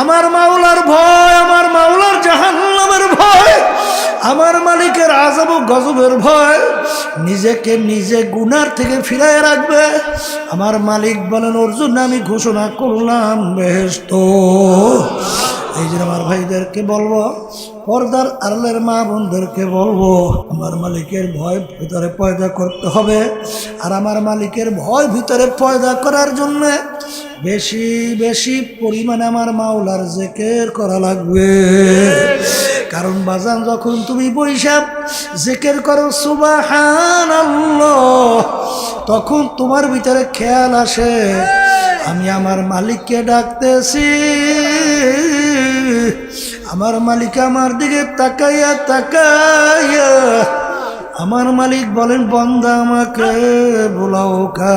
আমার মাওলার ভয়, আমার মাওলার জাহান্নামের ভয়, আমার মালিকের আজব ও গজবের ভয়, নিজেকে নিজে গুনার থেকে ফিরায় রাখবে। আমার মালিক বলেন, অর্জুন, আমি ঘোষণা করলাম বেহেস্ত এই যে আমার ভাইদেরকে বলব, পর্দার আড়লের মা বোনদেরকে বলব, আমার মালিকের ভয় ভিতরে পয়দা করতে হবে। আর আমার মালিকের ভয় ভিতরে পয়দা করার জন্য বেশি বেশি পরিমাণে আমার মাওলার জেকের করা লাগবে। কারণ বাজান, যখন তুমি বৈশাখ জেকের করো সুবাহান তখন তোমার ভিতরে খেয়াল আসে, আমি আমার মালিককে ডাকতেছি। আমার মালিক আমার দিকে তাকাইয়া তাকাইয়া আমার মালিক বলেন, বন্দা আমাকে বোলাও কা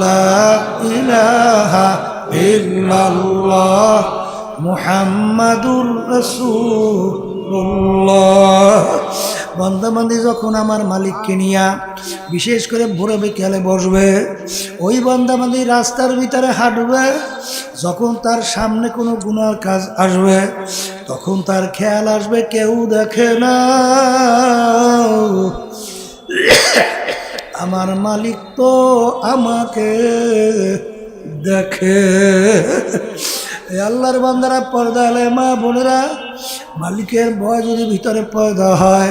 লা ইলাহা ইল্লাল্লাহ মুহাম্মাদুর রাসূলুল্লাহ। বন্দাবন্দি যখন আমার মালিককে নিয়া বিশেষ করে ভোরে বিকেলে বসবে, ওই বন্দাবন্দি রাস্তার ভিতরে হাঁটবে, যখন তার সামনে কোনো গুনার কাজ আসবে, তখন তার খেয়াল আসবে, কেউ দেখে না। আমার মালিক তো আমাকে দেখে। আল্লাহর বান্দারা পর্দা হলে মা বোনেরা, মালিকের ভয় যদি ভিতরে পয়দা হয়,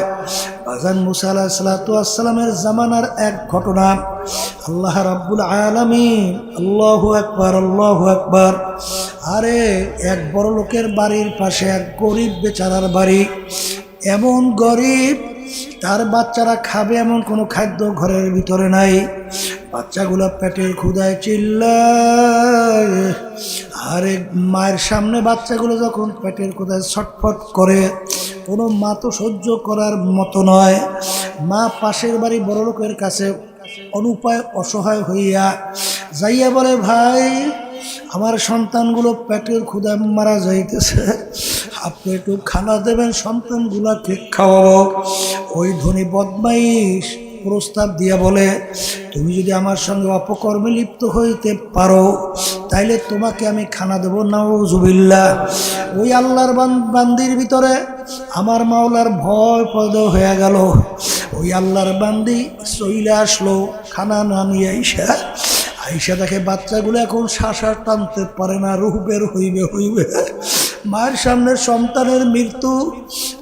বাজান মুসা আলাহ সালাতামের জামানার এক ঘটনা। আল্লাহ রাব্বুল আলমী আল্লাহ একবার আল্লাহ একবার আরে, এক বড় লোকের বাড়ির পাশে এক গরিব বেচারার বাড়ি। এমন গরিব তার বাচ্চারা খাবে এমন কোনো খাদ্য ঘরের ভিতরে নাই। বাচ্চাগুলো পেটের ক্ষুদায় চিল্লায়। আরে মায়ের সামনে বাচ্চাগুলো যখন পেটের ক্ষুদায় ছটফট করে, কোনো মা তো সহ্য করার মতো নয়। মা পাশের বাড়ি বড় লোকের কাছে অনুপায় অসহায় হইয়া যাইয়া বলে, ভাই, আমার সন্তানগুলো পেটের ক্ষুদায় মারা যাইতেছে। আপনি একটু খানা দেবেন, সন্তানগুলাকে খাওয়াবো। ওই ধনী বদমাইশ প্রস্তাব দিয়া বলে, তুমি যদি আমার সঙ্গে অপকর্মে লিপ্ত হইতে পারো, তাইলে তোমাকে আমি খানা দেবো নাউজুবিল্লা ওই আল্লাহর বান- বান্দির ভিতরে আমার মাওলার ভয় পয়দা হয়ে গেল। ওই আল্লাহর বান্দি চইলে আসলো, খানা না নিয়ে আইসা আইসা দেখে বাচ্চাগুলো এখন শ্বাসা টানতে পারে না, রুহ বের হইবে হইবে। মায়ের সামনে সন্তানের মৃত্যু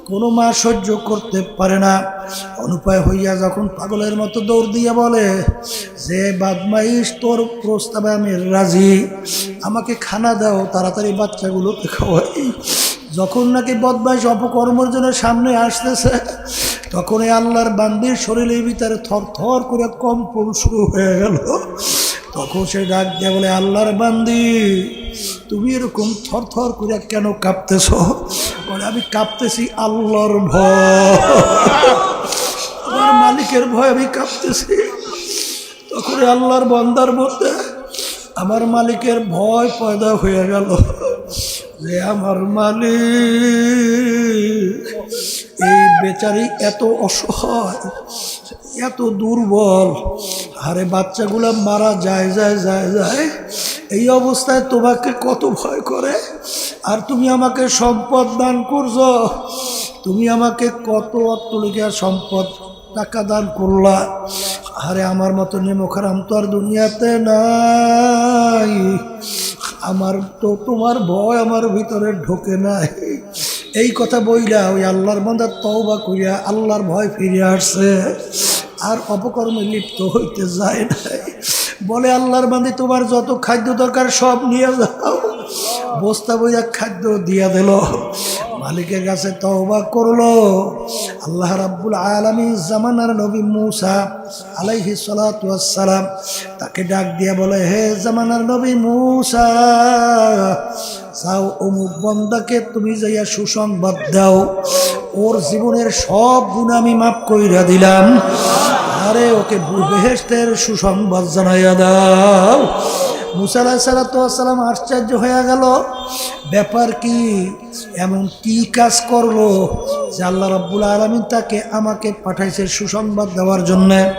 কোনো মা সহ্য করতে পারে না। অনুপায় হইয়া যখন পাগলের মতো দৌড় দিয়া বলে, যে বাদমাইশ, তোর প্রস্তাবে আমি রাজি। আমাকে খানা দাও, তাড়াতাড়ি বাচ্চাগুলোকে খাওয়াই। যখন নাকি বদমাইশ অপকর্মর জন্য সামনে আসতেছে তখন এই আল্লাহর বান্দির শরীরের ভিতরে থর থর করে কম্পন শুরু হয়ে গেল। তখন সে ডাক দিয়ে বলে, আল্লাহর বান্দি, তুমি এরকম থর থর করে কেন কাঁপতেছ? বলে, আমি কাঁপতেছি আল্লাহর ভয়। আমার মালিকের ভয় আমি কাঁপতেছি। তখন আল্লাহর বন্দার মধ্যে আমার মালিকের ভয় পয়দা হয়ে গেল। যে আমার মালিক, এই বেচারি এত অসহায়, এত দুর্বল আরে বাচ্চাগুলো মারা যায় যায় যায় যায়। এই অবস্থায় তোমাকে কত ভয় করে। আর তুমি আমাকে সম্পদ দান করছ। তুমি আমাকে কত অট্টলিকা সম্পদ, টাকা দান করলা। আরে আমার মতো নেমখারাম তো আর দুনিয়াতে নাই। আমার তো তোমার ভয় আমার ভিতরে ঢোকে নাই। এই কথা বইলা ওই আল্লাহর মন্দার তওবা করিয়া আল্লাহর ভয় ফিরে আসছে। আর অপকর্মে লিপ্ত হইতে যায় নাই। বলে, আল্লাহর বান্দি, তোমার যত খাদ্য দরকার সব নিয়ে যাও। বস্তা বইয়া খাদ্য দিয়া দিল। মালিকের কাছে তওবা করল। আল্লাহ রাব্বুল আলমী জামানার নবী মুসা আলাইহি সালাম তাকে ডাক দিয়া বলে, হে জামানার নবী মুসা চাও অমুক বন্দাকে তুমি যাইয়া সুসংবাদ দাও। ওর জীবনের সব গুণ আমি মাফ কইরা দিলাম। আরে, ওকে বেহেস্তের সুসংবাদ জানাইয়া দাও। মুসালা সালাতাম আশ্চর্য হয়ে গেল। ব্যাপার কি? এমন কি কাজ করল যে আল্লাহ রব্বুল আলমিন তাকে আমাকে পাঠাইছে সুসংবাদ দেওয়ার জন্যে?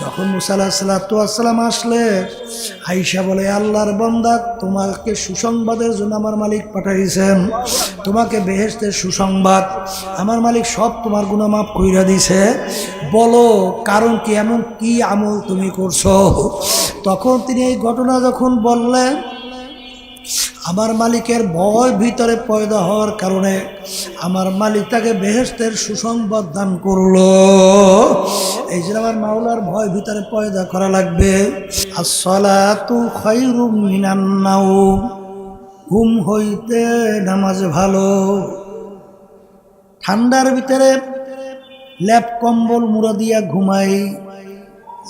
যখন মুসাল্লাহ সাল্লাতাম আসলে আইসা বলে, আল্লাহর বন্দা, তোমাকে সুসংবাদের জন্য আমার মালিক পাঠাইছেন। তোমাকে বেহেস্তের সুসংবাদ। আমার মালিক সব তোমার গুণমাপ কইরা দিছে। বলো, কারণ কি এমন কি আমল তুমি করছ? তখন তিনি এই ঘটনা যখন বললেন, আমার মালিকের ভয় ভিতরে পয়দা হওয়ার কারণে আমার মালিক তাকে বেহেস্তের সুসংবাদ দান করল। এই যে আমার মাওলার ভয় ভিতরে পয়দা করা লাগবে। আসলাতু খৈরুম মিনান্নাও ঘুম হইতে নামাজ ভালো। ঠান্ডার ভিতরে ল্যাপ কম্বল, মুড়া দিয়া ঘুমাই।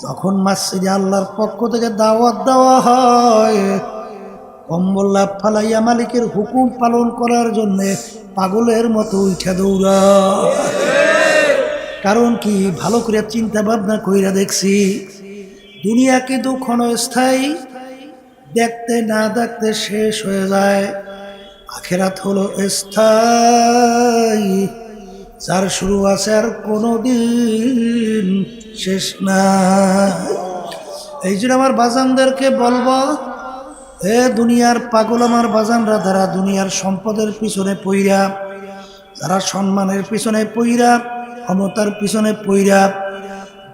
যখন মাসিদে আল্লাহর পক্ষ থেকে দাওয়াত দেওয়া হয়, কম্বল লাভ ফালাইয়া মালিকের হুকুম পালন করার জন্যে পাগলের মতো উঠে দৌড়া। কারণ কি? ভালো করে চিন্তা ভাবনা কইরা দেখছি দুনিয়া কিন্তু ক্ষণস্থায়ী দেখতে না দেখতে শেষ হয়ে যায়। আখেরাত হলো স্থায়ী। যার শুরু আছে আর কোনো দিন শেষ না এই জন্য আমার বাজানদেরকে বলব, এ দুনিয়ার পাগল আমার বাজানরা, যারা দুনিয়ার সম্পদের পিছনে পইরা, যারা সম্মানের পিছনে পইরা, ক্ষমতার পিছনে পইরা,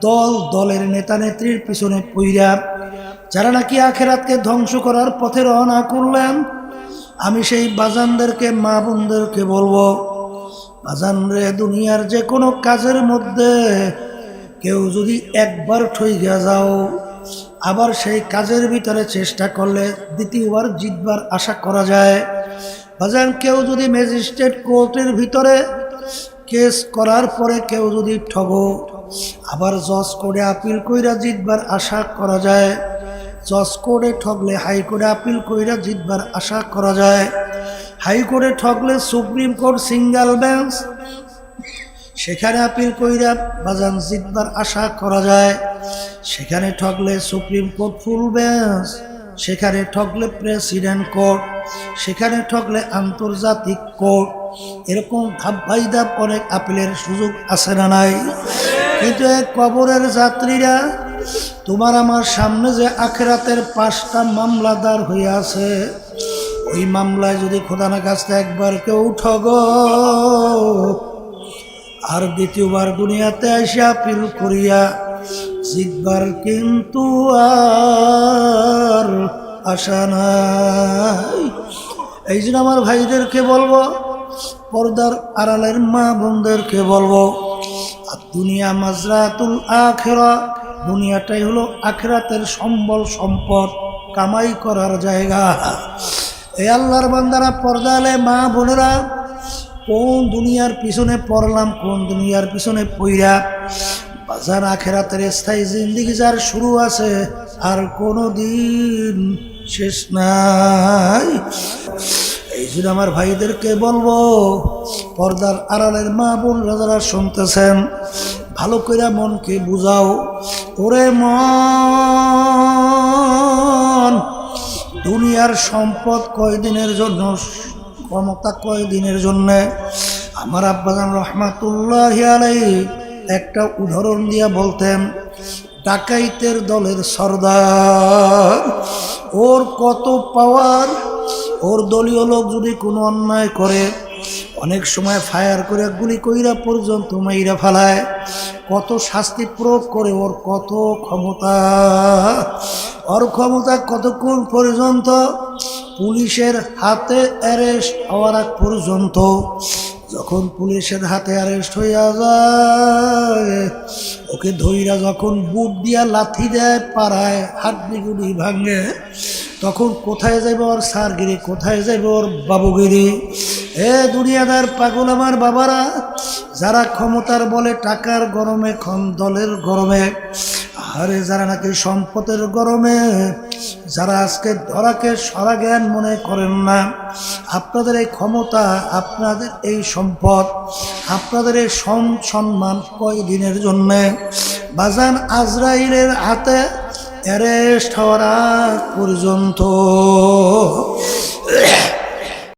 দল দলের নেতা নেত্রীর পিছনে পইরা যারা নাকি আখেরাতকে ধ্বংস করার পথে রওনা করলেন, আমি সেই বাজানদেরকে, মা বোনদেরকে বলব, বাজান রে, দুনিয়ার যে কোনো কাজের মধ্যে কেউ যদি একবার ঠইগা যাও, আবার সেই কাজের ভিতরে চেষ্টা করলে দ্বিতীয়বার, জিতবার আশা করা যায়। বাজান, কেউ যদি ম্যাজিস্ট্রেট কোর্টের ভিতরে কেস করার পরে কেউ যদি ঠগো, আবার জজ করে আপিল কইরা জিতবার আশা করা যায়। জজ কোর্টে ঠগলে হাইকোর্টে আপিল কইরা জিতবার আশা করা যায়। হাইকোর্টে ঠকলে সুপ্রিম কোর্ট সিঙ্গেল বেঞ্চ, সেখানে আপিল কইরা বাজান জিতবার আশা করা যায়। সেখানে ঠকলে সুপ্রিম কোর্ট ফুল বেঞ্চ, সেখানে ঠকলে প্রেসিডেন্ট কোর্ট, সেখানে ঠকলে আন্তর্জাতিক কোর্ট। এরকম ধাপ বাই ধাপ অনেক আপিলের সুযোগ আছে না নাই? কিন্তু কবরের যাত্রীরা তোমার আমার সামনে যে আখেরাতের পাঁচটা মামলাদার হয়ে আছে ওই মামলায় যদি খোদানা কাছতে একবার কেউ ঠগ আর দ্বিতীয়বার দুনিয়াতে এসে আপিল করিয়া জিতবার কিন্তু আর আশা নাই। এই জন্য আমার ভাইদেরকে বলব, পর্দার আড়ালের মা বোনদেরকে বলব, আর দুনিয়া মাজরাতুল আখেরা দুনিয়াটাই হলো আখেরাতের সম্বল সম্পদ, কামাই করার জায়গা। এ আল্লাহর বান্দারা পর্দালে মা বোনেরা, কোন দুনিয়ার পিছনে পড়লাম, কোন দুনিয়ার পিছনে পইরা, বাজার আখেরাতের স্থায়ী জিন্দিগি যার শুরু আছে, আর কোনো দিন শেষ নাই। এই জন্য আমার ভাইদেরকে বলব, পর্দার আড়ালের মা বোন যারা শুনতেছেন ভালো করে মনকে বুঝাও। ওরে মন, দুনিয়ার সম্পদ কয়দিনের জন্য, ক্ষমতা কয়দিনের জন্যে? আমার আব্বাজান রহমাতুল্লাহ আলাই একটা উদাহরণ দিয়া বলতেন, ডাকাইতের দলের সর্দার। ওর কত পাওয়ার ওর দলীয় লোক যদি কোনো অন্যায় করে অনেক সময় ফায়ার করে গুলি কইরা পর্যন্ত মাইরা ফেলায়। কত শাস্তি প্রয়োগ করে ওর কত ক্ষমতা। ওর ক্ষমতা কতক্ষণ পর্যন্ত? পুলিশের হাতে অ্যারেস্ট হওয়ার আগ পর্যন্ত। যখন পুলিশের হাতে অ্যারেস্ট হইয়া যায়, ওকে ধইরা যখন বুট দিয়া লাথি দেয়, পাড়ায় হাড্ডি গুড়ি ভাঙে, তখন কোথায় যাইব ওর সারগিরি? কোথায় যাইব ওর বাবুগিরি? এ দুনিয়াদার পাগল আমার বাবারা, যারা ক্ষমতার বলে টাকার গরমে ক্ষম দলের গরমে আরে যারা নাকি সম্পদের গরমে, যারা আজকে ধরাকে সরা জ্ঞান মনে করেন না, আপনাদের এই ক্ষমতা, আপনাদের এই সম্পদ, আপনাদের এই সম- সম্মান কয়দিনের জন্যে? বাজান আজরাইলের হাতে অ্যারেস্ট হওয়ার পর্যন্ত